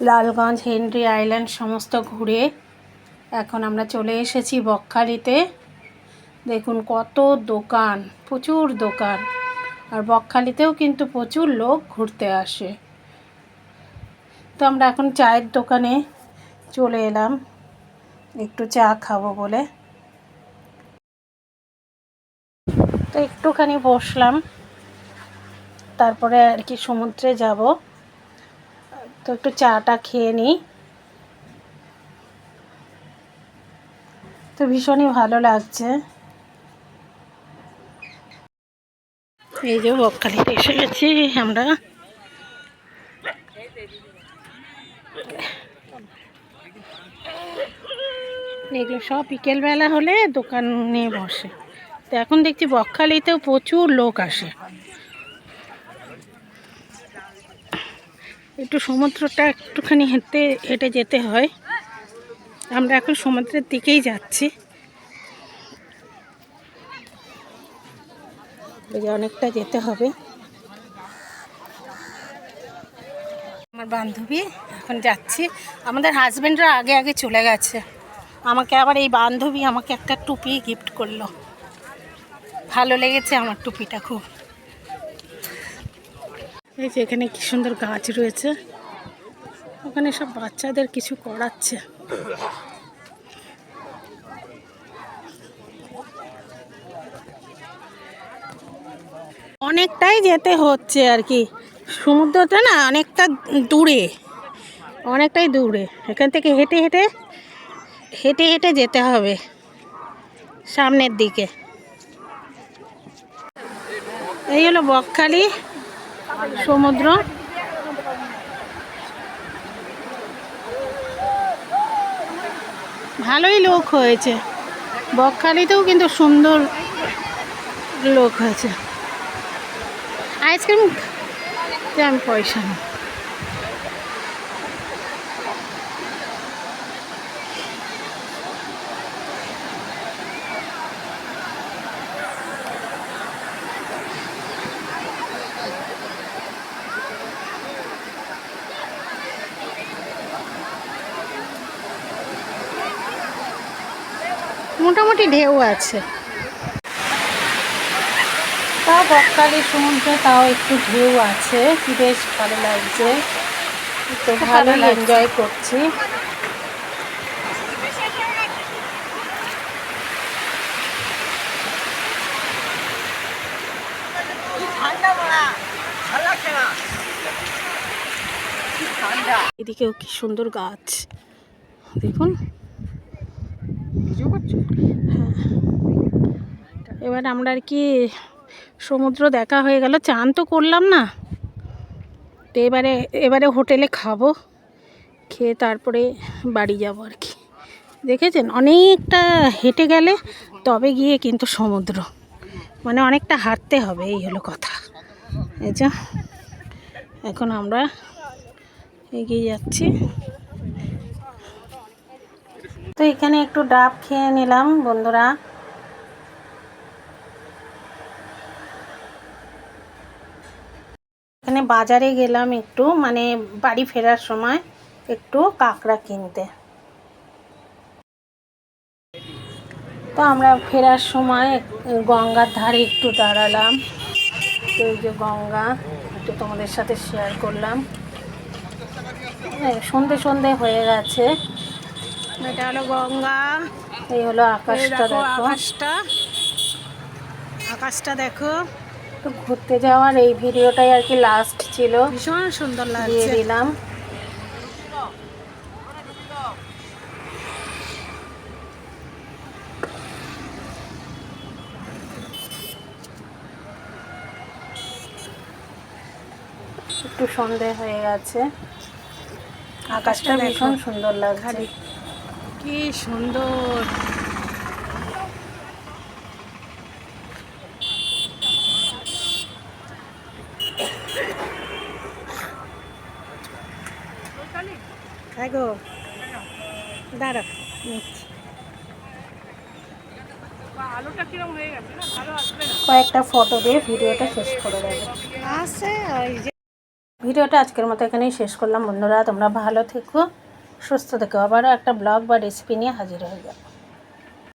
Lalganj, Henry island সমস্ত ঘুরে এখন আমরা চলে এসেছি বকখালিতে। দেখুন কত দোকান, প্রচুর দোকান। আর বকখালিতেও কিন্তু প্রচুর লোক ঘুরতে আসে। তো আমরা এখন চায়ের দোকানে চলে এলাম। একটু চা খাব বলে। তো একটুখানি বসলাম। তারপরে আর কি সমুদ্রে যাব। তো একটু চাটা খেয়ে নিই। তো ভীষণই ভালো লাগছে। এই যে বকখালিতে এসে গেছি আমরা। এগুলো সব বিকেলবেলা হলে দোকান বসে। তো এখন দেখছি বকখালিতেও প্রচুর লোক আসে। একটু সমুদ্রটা একটুখানি হেঁটে হেঁটে যেতে হয়। আমরা এখন সমুদ্রের দিকেই যাচ্ছি। অনেকটা যেতে হবে। আমার বান্ধবী এখন যাচ্ছি। আমাদের হাজব্যান্ডরা আগে আগে চলে গেছে। আমাকে আবার এই বান্ধবী আমাকে একটা টুপি গিফট করল। ভালো লেগেছে আমার টুপিটা খুব। এই যে এখানে কি সুন্দর গাছ রয়েছে। ওখানে সব বাচ্চাদের কিছু করাচ্ছে। অনেকটাই যেতে হচ্ছে আর কি। সমুদ্রটা না অনেকটা দূরে, অনেকটাই দূরে। এখান থেকে হেঁটে হেঁটে হেঁটে হেঁটে যেতে হবে সামনের দিকে। এই হলো বকখালি। সমুদ্র। ভালোই লোক হয়েছে। বকখালিতেও কিন্তু সুন্দর লোক হয়েছে। আইসক্রিম আমি পয়সা নেই মোটামুটি ঢেউ আছে। তাও বকখালি সমুদ্রে তাও একটু ঢেউ আছে বেশ ভালো লাগছে। তো ভালোই এনজয় করছি। এদিকেও কি সুন্দর গাছ। দেখুন। হ্যাঁ। এবার আমরা আর কি সমুদ্র দেখা হয়ে গেল, চান তো করলাম না। তো এবারে এবারে হোটেলে খাব, খেয়ে তারপরে বাড়ি যাব আর কি। দেখেছেন? অনেকটা হেঁটে গেলে তবে গিয়ে কিন্তু সমুদ্র। মানে অনেকটা হাঁটতে হবে, এই হলো কথা। এই যে, এখন আমরা এগিয়ে যাচ্ছি। তো এখানে একটু ডাব খেয়ে নিলাম, বন্ধুরা। এখানে বাজারে গেলাম একটু মানে বাড়ি ফেরার সময় একটু কাঁকড়া কিনতে। তো আমরা ফেরার সময় গঙ্গার ধারে একটু দাঁড়ালাম। তো যে গঙ্গা, একটু তোমাদের সাথে শেয়ার করলাম। সন্ধে সন্ধে হয়ে গেছে। এটা হলো গঙ্গা। এই হলো আকাশটা দেখো আকাশটা। আকাশটা দেখো। তো ঘুরতে যাওয়ার এই ভিডিওটাই আর কি লাস্ট ছিল। ভীষণ সুন্দর দিয়ে দিলাম। একটু সন্ধে হয়ে গেছে। আকাশটা ভীষণ সুন্দর লাগছে। কি সুন্দর। হ্যাঁ গো। দাঁড়া কয়েকটা ফটো দিয়ে ভিডিওটা শেষ করে দেবে। ভিডিওটা আজকের মতো এখানেই শেষ করলাম। বন্ধুরা তোমরা ভালো থেকো। সুস্থ থেকো। আবারও একটা ব্লগ বা রেসিপি নিয়ে হাজির হয়ে যাও।